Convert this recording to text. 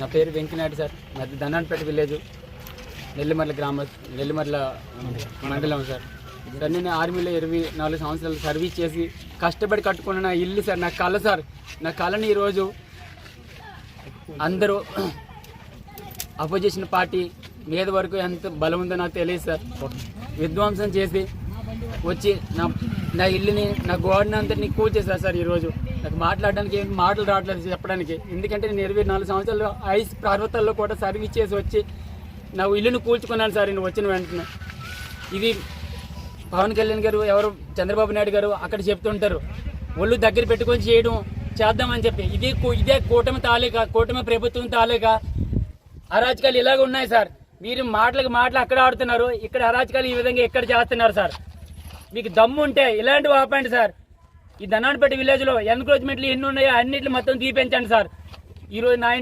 నా పేరు వెంకినాయుడు సార్. నాది ధనాన్పేట విలేజ్. నెల్లిమర్ల గ్రామ నెల్లిమర్ల మండలం సార్. సార్ నేను ఆర్మీలో ఇరవై నాలుగు సంవత్సరాలు సర్వీస్ చేసి కష్టపడి కట్టుకున్న నా ఇల్లు సార్ నా కళ సార్. నా కళని ఈరోజు అందరూ అపోజిషన్ పార్టీ మీద వరకు ఎంత బలం ఉందో నాకు తెలియదు సార్. విధ్వంసం చేసి వచ్చి నా నా ఇల్లుని నా గోడని అంతటిని కూల్చేశారు సార్ ఈరోజు. నాకు మాట్లాడడానికి ఏం మాటలు రావట్లేదు చెప్పడానికి. ఎందుకంటే నేను ఇరవై నాలుగు సంవత్సరాలు ఐస్ పర్వతాల్లో కూడా సర్వీస్ చేసి వచ్చి నా ఇల్లుని కూల్చుకున్నాను సార్ నేను వచ్చిన వెంటనే. ఇది పవన్ కళ్యాణ్ గారు ఎవరు చంద్రబాబు నాయుడు గారు అక్కడ చెప్తుంటారు. ఒళ్ళు దగ్గర పెట్టుకొని చేయడం చేద్దామని చెప్పి. ఇదే కూ- ఇదే కూటమి తాలేక కూటమి ప్రభుత్వం తాలేక అరాచకాలు ఇలాగ ఉన్నాయి సార్. మీరు మాటలకు మాటలు అక్కడ ఆడుతున్నారు. ఇక్కడ అరాచకాలు ఈ విధంగా ఎక్కడ చేస్తున్నారు సార్? మీకు దమ్ము ఉంటే ఇలాంటివి ఆపండి సార్? ఈ ధనాన్పేట విలేజ్లో ఎన్క్రోచ్మెంట్లు ఎన్ని ఉన్నాయో అన్నింటిని మొత్తం తీపించండి సార్. ఈరోజు నా